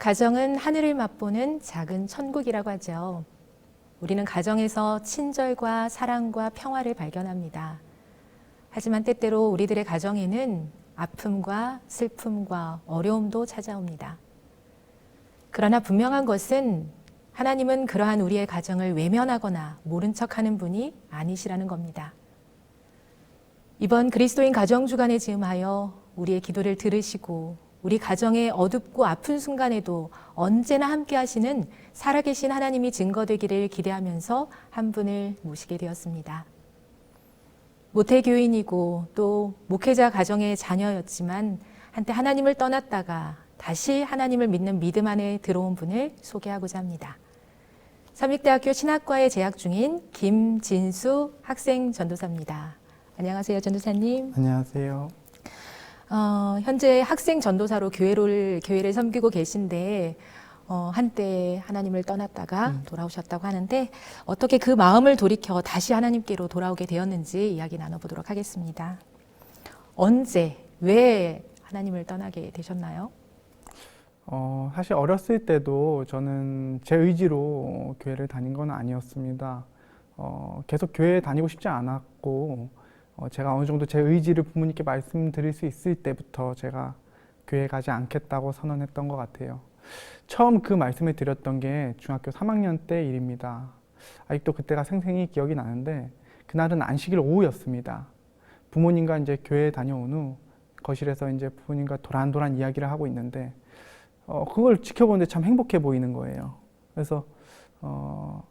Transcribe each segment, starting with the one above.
가정은 하늘을 맛보는 작은 천국이라고 하죠. 우리는 가정에서 친절과 사랑과 평화를 발견합니다. 하지만 때때로 우리들의 가정에는 아픔과 슬픔과 어려움도 찾아옵니다. 그러나 분명한 것은 하나님은 그러한 우리의 가정을 외면하거나 모른 척 하는 분이 아니시라는 겁니다. 이번 그리스도인 가정 주간에 즈음하여 우리의 기도를 들으시고 우리 가정의 어둡고 아픈 순간에도 언제나 함께 하시는 살아계신 하나님이 증거되기를 기대하면서 한 분을 모시게 되었습니다. 모태교인이고 또 목회자 가정의 자녀였지만 한때 하나님을 떠났다가 다시 하나님을 믿는 믿음 안에 들어온 분을 소개하고자 합니다. 삼육대학교 신학과에 재학 중인 김진수 학생 전도사입니다. 안녕하세요, 전도사님. 안녕하세요. 어, 현재 학생 전도사로 교회를 교회를 섬기고 계신데 어, 한때 하나님을 떠났다가 돌아오셨다고 하는데 어떻게 그 마음을 돌이켜 다시 하나님께로 돌아오게 되었는지 이야기 나눠보도록 하겠습니다. 언제 왜 하나님을 떠나게 되셨나요? 어, 사실 어렸을 때도 저는 제 의지로 교회를 다닌 건 아니었습니다. 어, 계속 교회에 다니고 싶지 않았고, 어, 제가 어느 정도 제 의지를 부모님께 말씀드릴 수 있을 때부터 제가 교회 가지 않겠다고 선언했던 것 같아요. 처음 그 말씀을 드렸던 게 중학교 3학년 때 일입니다. 아직도 그때가 생생히 기억이 나는데, 그날은 안식일 오후였습니다. 부모님과 이제 교회에 다녀온 후 거실에서 이제 부모님과 도란도란 이야기를 하고 있는데, 어, 그걸 지켜보는데 참 행복해 보이는 거예요. 그래서 어,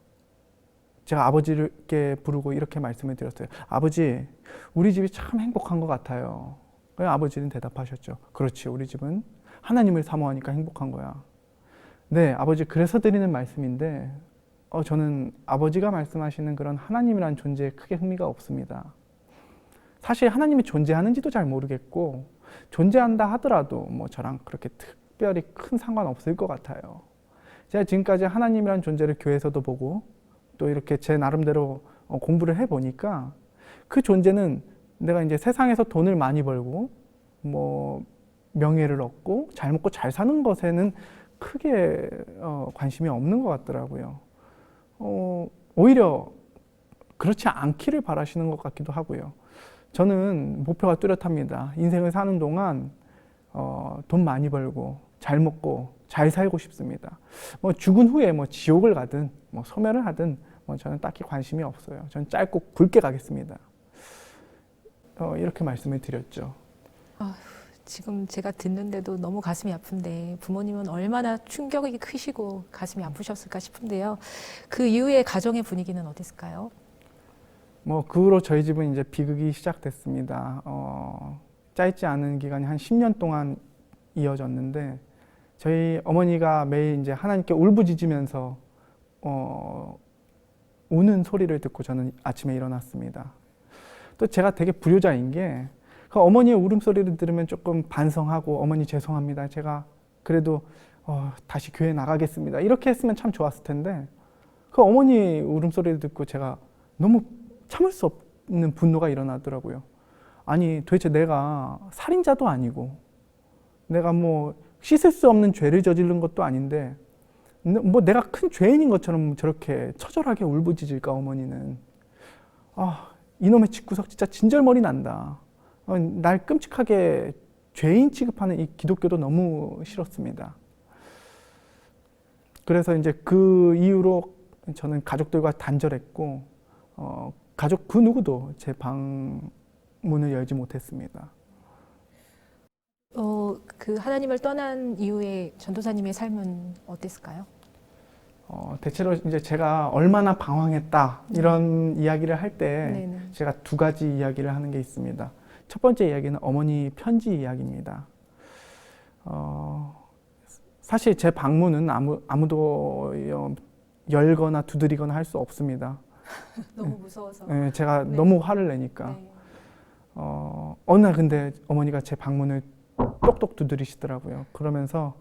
제가 아버지께 부르고 이렇게 말씀을 드렸어요. 아버지, 우리 집이 참 행복한 것 같아요. 아버지는 대답하셨죠. 그렇지, 우리 집은 하나님을 사모하니까 행복한 거야. 네, 아버지, 그래서 드리는 말씀인데, 어, 저는 아버지가 말씀하시는 그런 하나님이란 존재에 크게 흥미가 없습니다. 사실 하나님이 존재하는지도 잘 모르겠고, 존재한다 하더라도 뭐 저랑 그렇게 특별히 큰 상관 없을 것 같아요. 제가 지금까지 하나님이란 존재를 교회에서도 보고 또 이렇게 제 나름대로 어, 공부를 해보니까 그 존재는 내가 이제 세상에서 돈을 많이 벌고 뭐 명예를 얻고 잘 먹고 잘 사는 것에는 크게 어, 관심이 없는 것 같더라고요. 어, 오히려 그렇지 않기를 바라시는 것 같기도 하고요. 저는 목표가 뚜렷합니다. 인생을 사는 동안 어, 돈 많이 벌고 잘 먹고 잘 살고 싶습니다. 뭐 죽은 후에 뭐 지옥을 가든 뭐 소멸을 하든 뭐 저는 딱히 관심이 없어요. 저는 짧고 굵게 가겠습니다. 어, 이렇게 말씀을 드렸죠. 지금 제가 듣는데도 너무 가슴이 아픈데 부모님은 얼마나 충격이 크시고 가슴이 아프셨을까 싶은데요. 그 이후에 가정의 분위기는 어땠을까요? 뭐 그 후로 저희 집은 이제 비극이 시작됐습니다. 어, 짧지 않은 기간이 한 10년 동안 이어졌는데 저희 어머니가 매일 이제 하나님께 울부짖으면서 어, 우는 소리를 듣고 저는 아침에 일어났습니다. 또 제가 되게 불효자인 게 그 어머니의 울음소리를 들으면 조금 반성하고 어머니 죄송합니다. 제가 그래도 어, 다시 교회 나가겠습니다. 이렇게 했으면 참 좋았을 텐데 그 어머니 울음소리를 듣고 제가 너무 참을 수 없는 분노가 일어나더라고요. 아니 도대체 내가 살인자도 아니고 내가 뭐 씻을 수 없는 죄를 저지른 것도 아닌데 뭐 내가 큰 죄인인 것처럼 저렇게 처절하게 울부짖을까 어머니는 아 이놈의 집구석 진짜 진절머리 난다 어, 날 끔찍하게 죄인 취급하는 이 기독교도 너무 싫었습니다 그래서 이제 그 이후로 저는 가족들과 단절했고 어, 가족 그 누구도 제 방문을 열지 못했습니다. 어, 그 하나님을 떠난 이후에 전도사님의 삶은 어땠을까요? 어, 대체로 이제 제가 얼마나 방황했다 이런 이야기를 할 때. 제가 두 가지 이야기를 하는 게 있습니다. 첫 번째 이야기는 어머니 편지 이야기입니다. 어, 사실 제 방문은 아무 아무도 어, 열거나 두드리거나 할 수 없습니다. 너무 무서워서. 예, 제가 네. 너무 화를 내니까 네. 어, 어느 날 근데 어머니가 제 방문을 똑똑 두드리시더라고요. 그러면서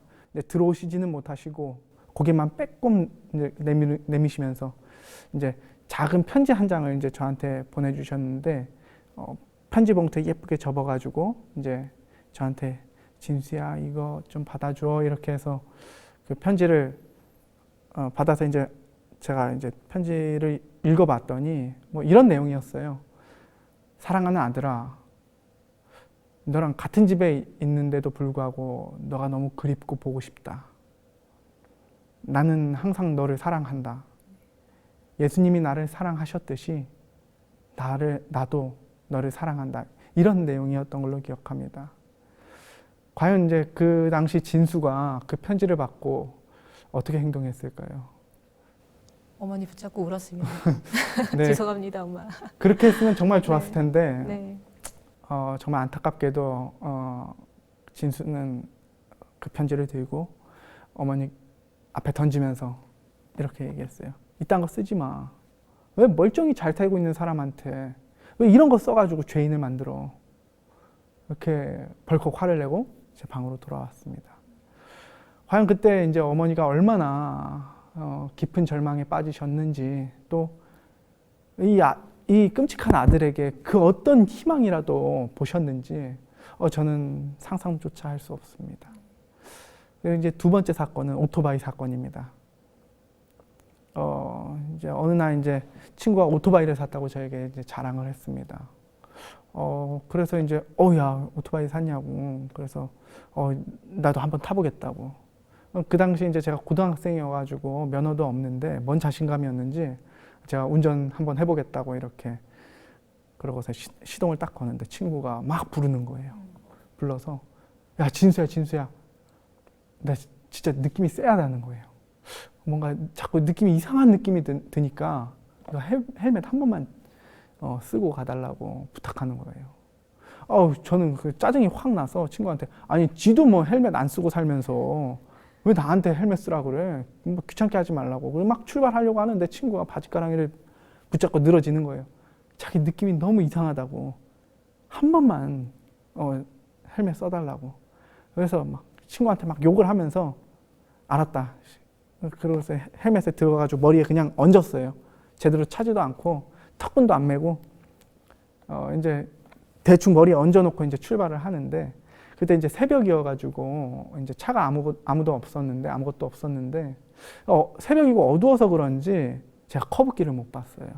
들어오시지는 못하시고 고개만 빼꼼 내미, 내미시면서 이제 작은 편지 한 장을 이제 저한테 보내주셨는데 어, 편지 봉투에 예쁘게 접어가지고 이제 저한테 진수야 이거 좀 받아줘 이렇게 해서 그 편지를 어, 받아서 이제 제가 이제 편지를 읽어봤더니 뭐 이런 내용이었어요. 사랑하는 아들아, 너랑 같은 집에 있는데도 불구하고 너가 너무 그립고 보고 싶다. 나는 항상 너를 사랑한다. 예수님이 나를 사랑하셨듯이 나를 나도 너를 사랑한다. 이런 내용이었던 걸로 기억합니다. 과연 이제 그 당시 진수가 그 편지를 받고 어떻게 행동했을까요? 어머니 붙잡고 울었습니다. 네, 죄송합니다, 엄마. 그렇게 했으면 정말 좋았을 네. 텐데 네. 어, 정말 안타깝게도 어, 진수는 그 편지를 들고 어머니 앞에 던지면서 이렇게 얘기했어요. 이딴 거 쓰지 마. 왜 멀쩡히 잘 살고 있는 사람한테 왜 이런 거 써가지고 죄인을 만들어? 이렇게 벌컥 화를 내고 제 방으로 돌아왔습니다. 과연 그때 이제 어머니가 얼마나 어, 깊은 절망에 빠지셨는지 또이 아, 이 끔찍한 아들에게 그 어떤 희망이라도 보셨는지 어, 저는 상상조차 할 수 없습니다. 그리고 이제 두 번째 사건은 오토바이 사건입니다. 어, 이제 어느 날 이제 친구가 오토바이를 샀다고 저에게 이제 자랑을 했습니다. 어, 그래서 이제 어 야 오토바이 샀냐고. 그래서 어, 나도 한번 타보겠다고. 어, 그 당시 이제 제가 고등학생이어가지고 면허도 없는데 뭔 자신감이었는지 제가 운전 한번 해보겠다고 이렇게 그러고서 시, 시동을 딱 거는데 친구가 막 부르는 거예요. 불러서 야 진수야 진수야 나 지- 진짜 느낌이 쎄하다는 거예요. 뭔가 자꾸 느낌이 이상한 느낌이 드, 헬, 헬멧 한 번만 어, 쓰고 가달라고 부탁하는 거예요. 어우 저는 그 짜증이 확 나서 친구한테 아니 지도 뭐 헬멧 안 쓰고 살면서 왜 나한테 헬멧 쓰라 그래? 뭐 귀찮게 하지 말라고. 막 출발하려고 하는데 친구가 바지가랑이를 붙잡고 늘어지는 거예요. 자기 느낌이 너무 이상하다고. 한 번만 어, 헬멧 써달라고. 그래서 막 친구한테 막 욕을 하면서 알았다. 그러고서 헬멧에 들어가가지고 머리에 그냥 얹었어요. 제대로 차지도 않고 턱분도 안 메고 어, 이제 대충 머리에 얹어놓고 이제 출발을 하는데 그때 이제 새벽이어가지고 이제 차가 아무 아무도 없었는데 아무것도 없었는데 어, 새벽이고 어두워서 그런지 제가 커브길을 못 봤어요.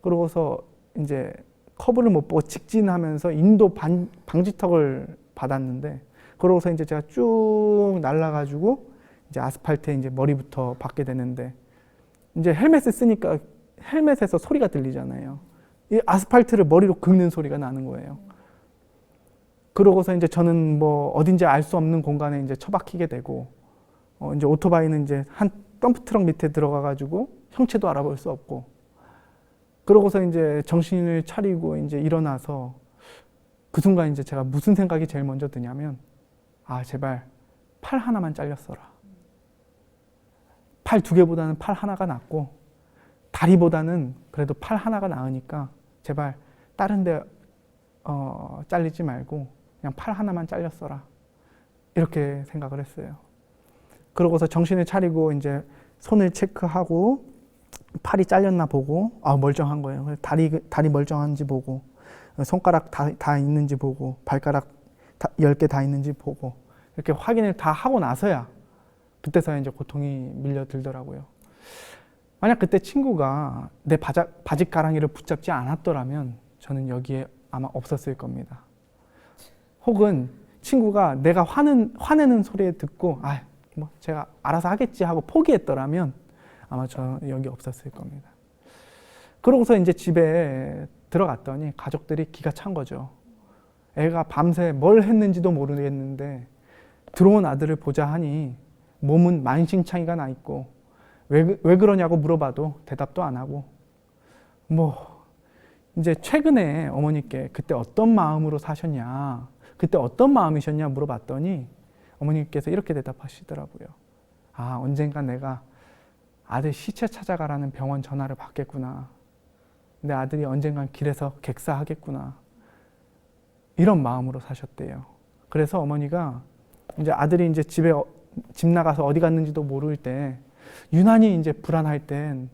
그러고서 이제 커브를 못 보고 직진하면서 인도 반, 방지턱을 받았는데 그러고서 이제 제가 쭉 날아가지고 이제 아스팔트에 이제 머리부터 박게 되는데 이제 헬멧을 쓰니까 헬멧에서 소리가 들리잖아요. 이 아스팔트를 머리로 긁는 소리가 나는 거예요. 그러고서 이제 저는 뭐 어딘지 알 수 없는 공간에 이제 처박히게 되고 어 이제 오토바이는 이제 한 덤프 트럭 밑에 들어가 가지고 형체도 알아볼 수 없고 그러고서 이제 정신을 차리고 이제 일어나서 그 순간 이제 제가 무슨 생각이 제일 먼저 드냐면 아 제발 팔 하나만 잘렸어라 팔 두 개보다는 팔 하나가 낫고 다리보다는 그래도 팔 하나가 나으니까 제발 다른 데 어, 잘리지 말고 그냥 팔 하나만 잘렸어라. 이렇게 생각을 했어요. 그러고서 정신을 차리고 이제 손을 체크하고 팔이 잘렸나 보고 아 멀쩡한 거예요. 다리 다리 멀쩡한지 보고 손가락 다, 다 있는지 보고 발가락 다, 10개 다 있는지 보고 이렇게 확인을 다 하고 나서야 그때서야 이제 고통이 밀려들더라고요. 만약 그때 친구가 내 바자, 바지 가랑이를 붙잡지 않았더라면 저는 여기에 아마 없었을 겁니다. 혹은 친구가 내가 화는, 화내는 소리에 듣고 아, 뭐 제가 알아서 하겠지 하고 포기했더라면 아마 저 여기 없었을 겁니다. 그러고서 이제 집에 들어갔더니 가족들이 기가 찬 거죠. 애가 밤새 뭘 했는지도 모르겠는데 들어온 아들을 보자 하니 몸은 만신창이가 나 있고 왜, 그- 왜 그러냐고 물어봐도 대답도 안 하고 뭐 이제 최근에 어머니께 그때 어떤 마음으로 사셨냐 그때 어떤 마음이셨냐 물어봤더니 어머니께서 이렇게 대답하시더라고요. 아 언젠가 내가 아들 시체 찾아가라는 병원 전화를 받겠구나. 내 아들이 언젠간 길에서 객사하겠구나. 이런 마음으로 사셨대요. 그래서 어머니가 이제 아들이 이제 집에 어- 집 나가서 어디 갔는지도 모를 때 유난히 이제 불안할 땐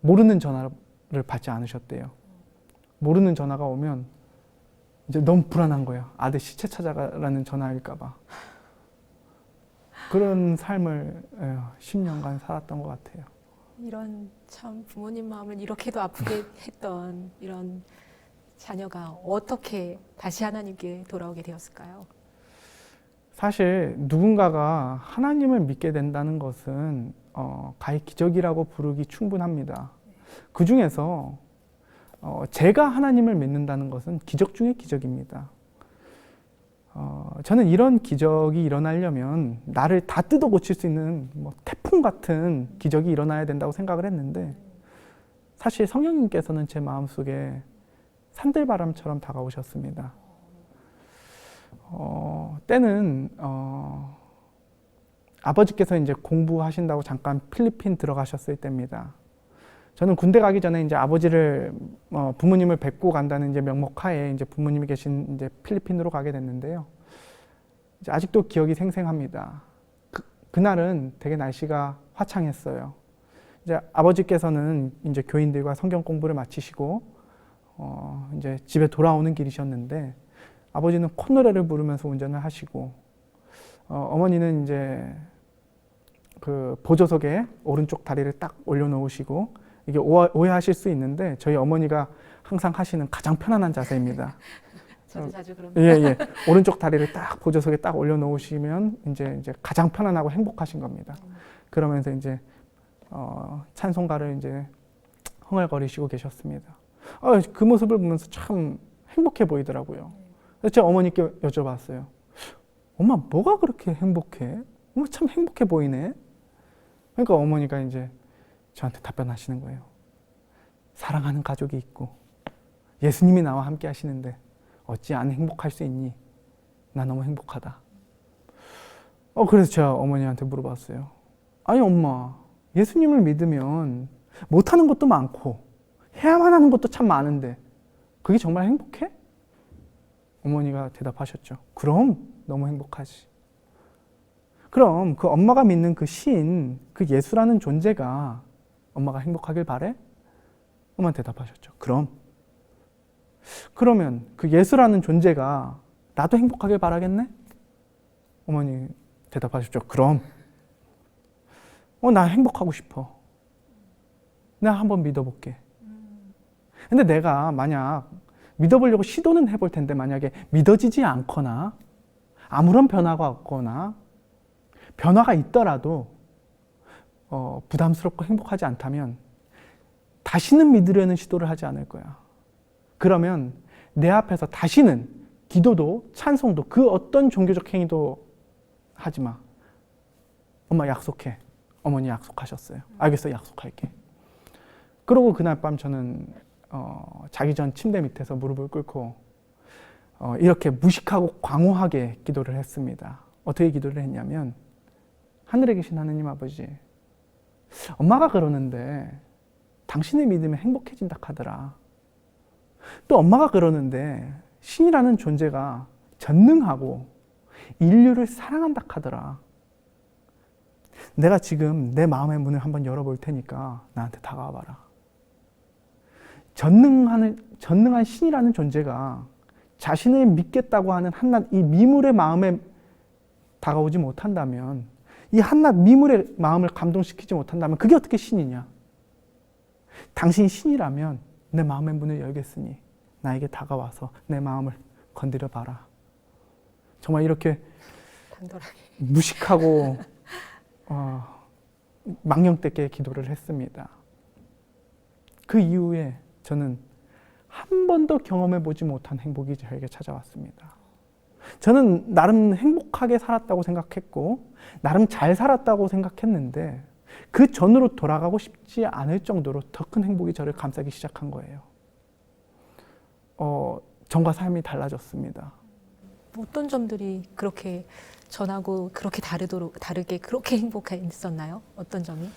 모르는 전화를 받지 않으셨대요. 모르는 전화가 오면 이제 너무 불안한 거예요. 아들 시체 찾아가라는 전화일까봐. 그런 삶을 예, 10년간 살았던 것 같아요. 이런 참 부모님 마음을 이렇게도 아프게 했던 이런 자녀가 어떻게 다시 하나님께 돌아오게 되었을까요? 사실 누군가가 하나님을 믿게 된다는 것은 어, 가히 기적이라고 부르기 충분합니다. 그 중에서 어, 제가 하나님을 믿는다는 것은 기적 중의 기적입니다. 어, 저는 이런 기적이 일어나려면 나를 다 뜯어 고칠 수 있는 뭐 태풍 같은 기적이 일어나야 된다고 생각을 했는데 사실 성령님께서는 제 마음속에 산들바람처럼 다가오셨습니다. 어, 때는 어, 아버지께서 이제 공부하신다고 잠깐 필리핀 들어가셨을 때입니다. 저는 군대 가기 전에 이제 아버지를 어, 부모님을 뵙고 간다는 이제 명목하에 이제 부모님이 계신 이제 필리핀으로 가게 됐는데요. 이제 아직도 기억이 생생합니다. 그, 그날은 되게 날씨가 화창했어요. 이제 아버지께서는 이제 교인들과 성경 공부를 마치시고 어, 이제 집에 돌아오는 길이셨는데 아버지는 콧노래를 부르면서 운전을 하시고 어, 어머니는 이제 그 보조석에 오른쪽 다리를 딱 올려놓으시고 이게 오해- 오해하실 수 있는데 저희 어머니가 항상 하시는 가장 편안한 자세입니다. 저도 어, 자주 그런 예, 예. 오른쪽 다리를 딱 보조석에 딱 올려놓으시면 이제 이제 가장 편안하고 행복하신 겁니다. 그러면서 이제 어, 찬송가를 이제 흥얼거리시고 계셨습니다. 아, 그 모습을 보면서 참 행복해 보이더라고요. 그래서 제가 어머니께 여쭤봤어요. 엄마 뭐가 그렇게 행복해? 엄마 참 행복해 보이네. 그러니까 어머니가 이제 저한테 답변하시는 거예요. 사랑하는 가족이 있고 예수님이 나와 함께 하시는데 어찌 안 행복할 수 있니? 나 너무 행복하다. 어 그래서 제가 어머니한테 물어봤어요. 아니 엄마 예수님을 믿으면 못하는 것도 많고 해야만 하는 것도 참 많은데 그게 정말 행복해? 어머니가 대답하셨죠. 그럼 너무 행복하지. 그럼 그 엄마가 믿는 그 신, 그 예수라는 존재가 엄마가 행복하길 바래? 엄마 대답하셨죠. 그럼. 그러면 그 예수라는 존재가 나도 행복하길 바라겠네? 어머니 대답하셨죠. 그럼. 어, 나 행복하고 싶어. 내가 한번 믿어볼게. 근데 내가 만약 믿어보려고 시도는 해볼 텐데 만약에 믿어지지 않거나 아무런 변화가 없거나 변화가 있더라도 어, 부담스럽고 행복하지 않다면 다시는 믿으려는 시도를 하지 않을 거야. 그러면 내 앞에서 다시는 기도도 찬송도 그 어떤 종교적 행위도 하지 마. 엄마 약속해. 어머니 약속하셨어요. 알겠어, 약속할게. 그러고 그날 밤 저는 어, 자기 전 침대 밑에서 무릎을 꿇고 어, 이렇게 무식하고 광호하게 기도를 했습니다. 어떻게 기도를 했냐면 하늘에 계신 하느님 아버지, 엄마가 그러는데 당신의 믿음에 행복해진다 하더라. 또 엄마가 그러는데 신이라는 존재가 전능하고 인류를 사랑한다 하더라. 내가 지금 내 마음의 문을 한번 열어볼 테니까 나한테 다가와 봐라. 전능한, 전능한 신이라는 존재가 자신을 믿겠다고 하는 한낱 이 미물의 마음에 다가오지 못한다면 이 한낱 미물의 마음을 감동시키지 못한다면 그게 어떻게 신이냐? 당신이 신이라면 내 마음의 문을 열겠으니 나에게 다가와서 내 마음을 건드려 봐라. 정말 이렇게 당돌하게. 무식하고 어, 망령되게 기도를 했습니다. 그 이후에 저는 한 번도 경험해 보지 못한 행복이 저에게 찾아왔습니다. 저는 나름 행복하게 살았다고 생각했고, 나름 잘 살았다고 생각했는데, 그 전으로 돌아가고 싶지 않을 정도로 더 큰 행복이 저를 감싸기 시작한 거예요. 어, 전과 삶이 달라졌습니다. 어떤 점들이 그렇게 전하고 그렇게 다르도록 다르게 그렇게 행복했었나요? 어떤 점이?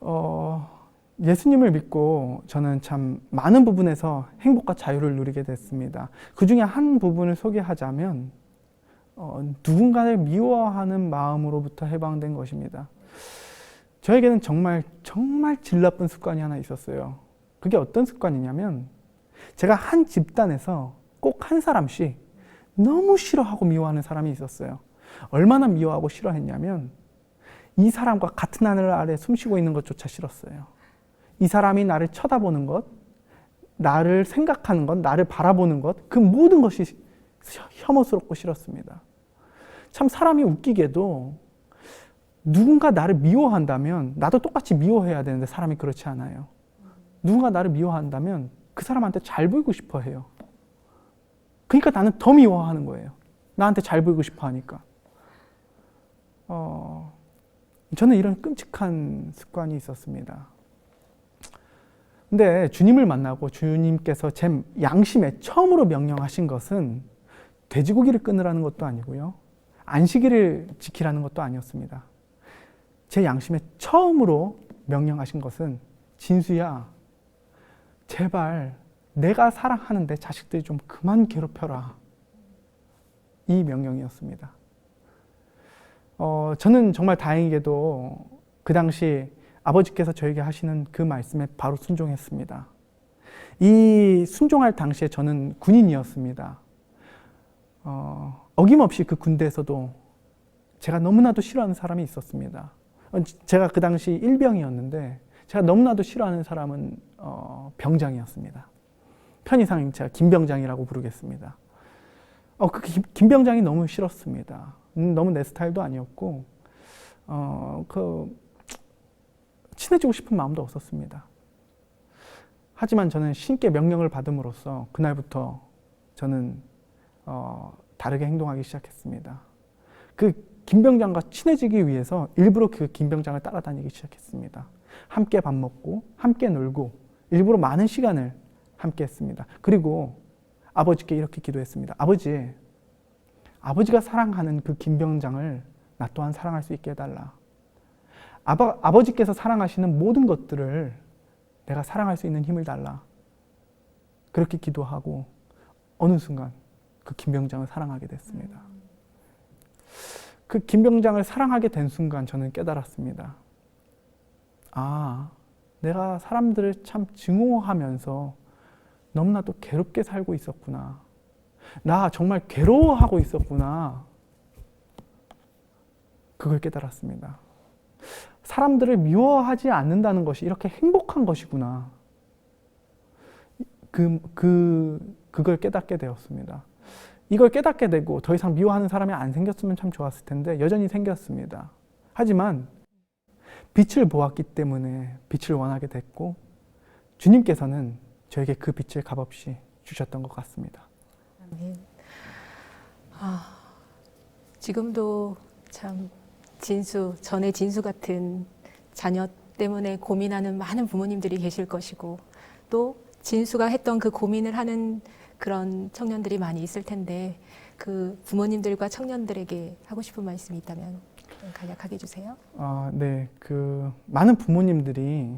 어, 예수님을 믿고 저는 참 많은 부분에서 행복과 자유를 누리게 됐습니다. 그 중에 한 부분을 소개하자면, 어, 누군가를 미워하는 마음으로부터 해방된 것입니다. 저에게는 정말, 정말 질 나쁜 습관이 하나 있었어요. 그게 어떤 습관이냐면, 제가 한 집단에서 꼭 한 사람씩 너무 싫어하고 미워하는 사람이 있었어요. 얼마나 미워하고 싫어했냐면 이 사람과 같은 하늘 아래 숨쉬고 있는 것조차 싫었어요. 이 사람이 나를 쳐다보는 것, 나를 생각하는 것, 나를 바라보는 것, 그 모든 것이 혐오스럽고 싫었습니다. 참 사람이 웃기게도 누군가 나를 미워한다면 나도 똑같이 미워해야 되는데 사람이 그렇지 않아요. 누군가 나를 미워한다면 그 사람한테 잘 보이고 싶어 해요. 그러니까 나는 더 미워하는 거예요. 나한테 잘 보이고 싶어 하니까. 어, 저는 이런 끔찍한 습관이 있었습니다. 근데 주님을 만나고 주님께서 제 양심에 처음으로 명령하신 것은 돼지고기를 끊으라는 것도 아니고요. 안식일을 지키라는 것도 아니었습니다. 제 양심에 처음으로 명령하신 것은 진수야, 제발 내가 사랑하는데 자식들이 좀 그만 괴롭혀라. 이 명령이었습니다. 어, 저는 정말 다행히게도 그 당시 아버지께서 저에게 하시는 그 말씀에 바로 순종했습니다. 이 순종할 당시에 저는 군인이었습니다. 어, 어김없이 그 군대에서도 제가 너무나도 싫어하는 사람이 있었습니다. 어, 제가 그 당시 일병이었는데 제가 너무나도 싫어하는 사람은 어, 병장이었습니다. 편의상 제가 김병장이라고 부르겠습니다. 어, 그 김, 김병장이 너무 싫었습니다. 음, 너무 내 스타일도 아니었고, 어, 그, 친해지고 싶은 마음도 없었습니다. 하지만 저는 신께 명령을 받음으로써 그날부터 저는 어, 다르게 행동하기 시작했습니다. 그 김병장과 친해지기 위해서 일부러 그 김병장을 따라다니기 시작했습니다. 함께 밥 먹고, 함께 놀고, 일부러 많은 시간을 함께 했습니다. 그리고 아버지께 이렇게 기도했습니다. 아버지, 아버지가 사랑하는 그 김병장을 나 또한 사랑할 수 있게 해달라. 아버, 아버지께서 사랑하시는 모든 것들을 내가 사랑할 수 있는 힘을 달라. 그렇게 기도하고 어느 순간 그 김병장을 사랑하게 됐습니다. 그 김병장을 사랑하게 된 순간 저는 깨달았습니다. 아, 내가 사람들을 참 증오하면서 너무나도 괴롭게 살고 있었구나. 나 정말 괴로워하고 있었구나. 그걸 깨달았습니다. 사람들을 미워하지 않는다는 것이 이렇게 행복한 것이구나. 그, 그, 그걸 깨닫게 되었습니다. 이걸 깨닫게 되고 더 이상 미워하는 사람이 안 생겼으면 참 좋았을 텐데 여전히 생겼습니다. 하지만 빛을 보았기 때문에 빛을 원하게 됐고 주님께서는 저에게 그 빛을 값없이 주셨던 것 같습니다. 아멘. 아, 지금도 참 진수, 전에 진수 같은 자녀 때문에 고민하는 많은 부모님들이 계실 것이고 또 진수가 했던 그 고민을 하는 그런 청년들이 많이 있을 텐데 그 부모님들과 청년들에게 하고 싶은 말씀이 있다면 간략하게 해주세요. 아, 네, 그 많은 부모님들이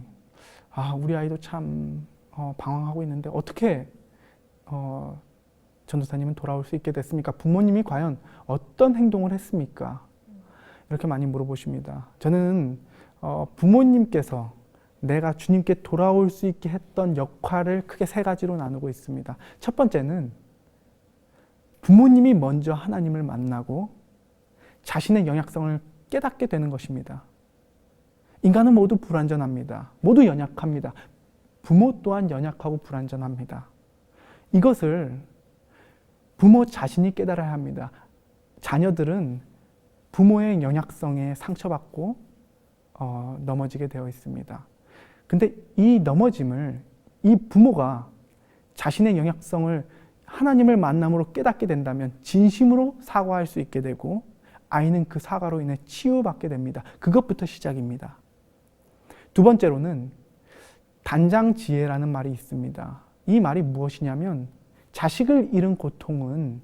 아, 우리 아이도 참 어, 방황하고 있는데 어떻게 어, 전도사님은 돌아올 수 있게 됐습니까? 부모님이 과연 어떤 행동을 했습니까? 이렇게 많이 물어보십니다. 저는 어, 부모님께서 내가 주님께 돌아올 수 있게 했던 역할을 크게 세 가지로 나누고 있습니다. 첫 번째는 부모님이 먼저 하나님을 만나고 자신의 연약성을 깨닫게 되는 것입니다. 인간은 모두 불완전합니다. 모두 연약합니다. 부모 또한 연약하고 불완전합니다. 이것을 부모 자신이 깨달아야 합니다. 자녀들은 부모의 연약성에 상처받고 어, 넘어지게 되어 있습니다. 근데 이 넘어짐을 이 부모가 자신의 연약성을 하나님을 만남으로 깨닫게 된다면 진심으로 사과할 수 있게 되고 아이는 그 사과로 인해 치유받게 됩니다. 그것부터 시작입니다. 두 번째로는 단장 지혜라는 말이 있습니다. 이 말이 무엇이냐면 자식을 잃은 고통은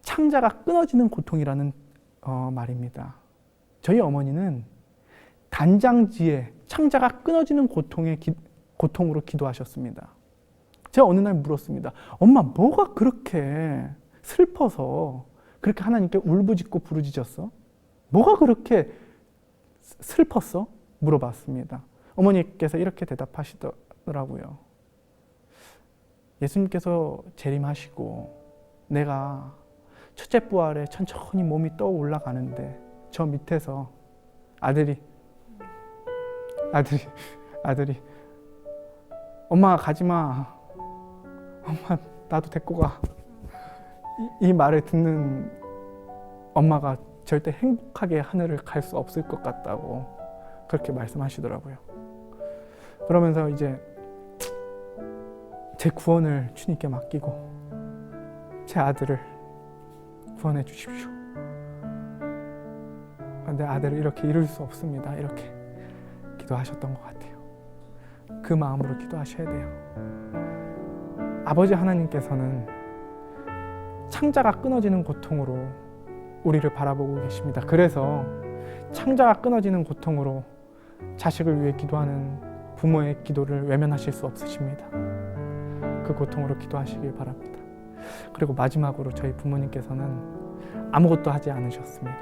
창자가 끊어지는 고통이라는 어, 말입니다. 저희 어머니는 단장지혜, 창자가 끊어지는 고통의 기, 고통으로 기도하셨습니다. 제가 어느 날 물었습니다. 엄마, 뭐가 그렇게 슬퍼서 그렇게 하나님께 울부짖고 부르짖었어? 뭐가 그렇게 슬펐어? 물어봤습니다. 어머니께서 이렇게 대답하시더라고요. 예수님께서 재림하시고 내가 첫째 부활에 천천히 몸이 떠 올라가는데 저 밑에서 아들이 아들이 아들이 엄마 가지 마. 엄마 나도 데리고 가. 이, 이 말을 듣는 엄마가 절대 행복하게 하늘을 갈 수 없을 것 같다고 그렇게 말씀하시더라고요. 그러면서 이제 제 구원을 주님께 맡기고 제 아들을 구원해 주십시오. 내 아들을 이렇게 이룰 수 없습니다. 이렇게 기도하셨던 것 같아요. 그 마음으로 기도하셔야 돼요. 아버지 하나님께서는 창자가 끊어지는 고통으로 우리를 바라보고 계십니다. 그래서 창자가 끊어지는 고통으로 자식을 위해 기도하는 부모의 기도를 외면하실 수 없으십니다. 그 고통으로 기도하시길 바랍니다. 그리고 마지막으로 저희 부모님께서는 아무것도 하지 않으셨습니다.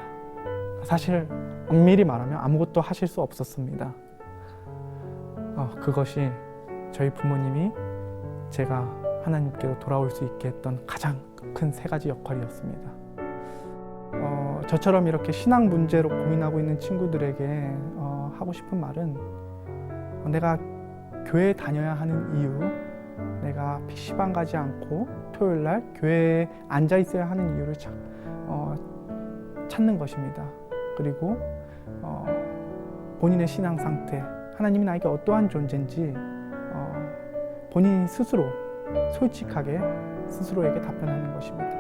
사실 엄밀히 말하면 아무것도 하실 수 없었습니다. 어, 그것이 저희 부모님이 제가 하나님께로 돌아올 수 있게 했던 가장 큰 세 가지 역할이었습니다. 어, 저처럼 이렇게 신앙 문제로 고민하고 있는 친구들에게 어, 하고 싶은 말은 어, 내가 교회 다녀야 하는 이유, 내가 PC방 가지 않고 토요일 날 교회에 앉아 있어야 하는 이유를 찾, 어, 찾는 것입니다. 그리고 어, 본인의 신앙 상태, 하나님이 나에게 어떠한 존재인지 어, 본인 스스로 솔직하게 스스로에게 답변하는 것입니다.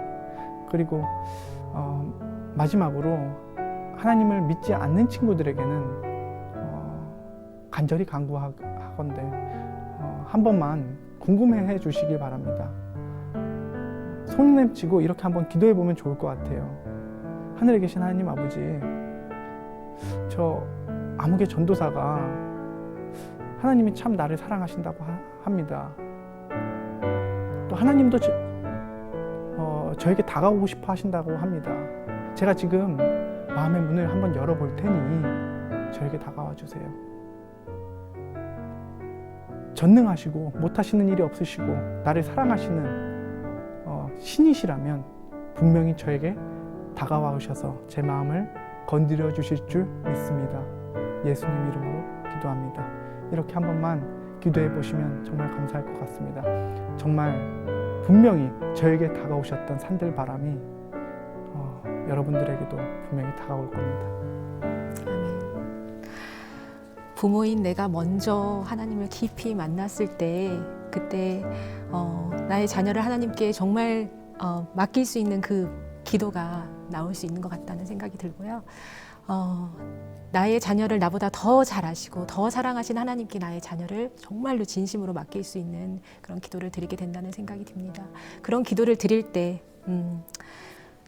그리고 어, 마지막으로 하나님을 믿지 않는 친구들에게는 어, 간절히 강구하건대 어, 한 번만 궁금해 해 주시길 바랍니다. 손 내치고 이렇게 한번 기도해 보면 좋을 것 같아요. 하늘에 계신 하나님 아버지, 저 아무개 전도사가 하나님이 참 나를 사랑하신다고 하- 합니다. 또 하나님도 저, 어, 저에게 다가오고 싶어 하신다고 합니다. 제가 지금 마음의 문을 한번 열어볼 테니 저에게 다가와 주세요. 전능하시고 못하시는 일이 없으시고 나를 사랑하시는 어, 신이시라면 분명히 저에게 다가와 오셔서 제 마음을 건드려 주실 줄 믿습니다. 예수님 이름으로 기도합니다. 이렇게 한 번만 기도해 보시면 정말 감사할 것 같습니다. 정말 분명히 저에게 다가오셨던 산들 바람이 어, 여러분들에게도 분명히 다가올 겁니다. 아멘. 부모인 내가 먼저 하나님을 깊이 만났을 때 그때 어, 나의 자녀를 하나님께 정말 어, 맡길 수 있는 그 기도가 나올 수 있는 것 같다는 생각이 들고요. 어, 나의 자녀를 나보다 더 잘 아시고 더 사랑하신 하나님께 나의 자녀를 정말로 진심으로 맡길 수 있는 그런 기도를 드리게 된다는 생각이 듭니다. 그런 기도를 드릴 때 음,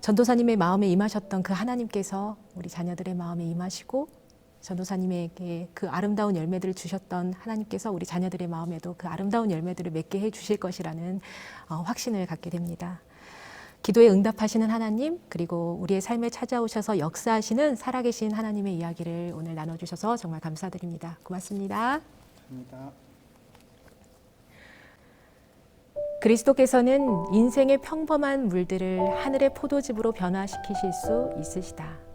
전도사님의 마음에 임하셨던 그 하나님께서 우리 자녀들의 마음에 임하시고 전도사님에게 그 아름다운 열매들을 주셨던 하나님께서 우리 자녀들의 마음에도 그 아름다운 열매들을 맺게 해 주실 것이라는 어, 확신을 갖게 됩니다. 기도에 응답하시는 하나님 그리고 우리의 삶에 찾아오셔서 역사하시는 살아계신 하나님의 이야기를 오늘 나눠주셔서 정말 감사드립니다. 고맙습니다. 감사합니다. 그리스도께서는 인생의 평범한 물들을 하늘의 포도즙으로 변화시키실 수 있으시다.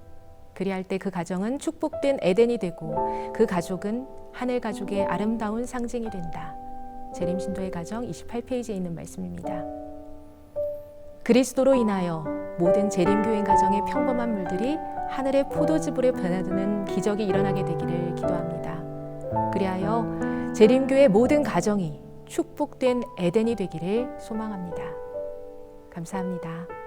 그리할 때 그 가정은 축복된 에덴이 되고 그 가족은 하늘 가족의 아름다운 상징이 된다. 재림 신도의 가정 28페이지에 있는 말씀입니다. 그리스도로 인하여 모든 재림교회 가정의 평범한 물들이 하늘의 포도즙으로 변화되는 기적이 일어나게 되기를 기도합니다. 그리하여 재림교회 모든 가정이 축복된 에덴이 되기를 소망합니다. 감사합니다.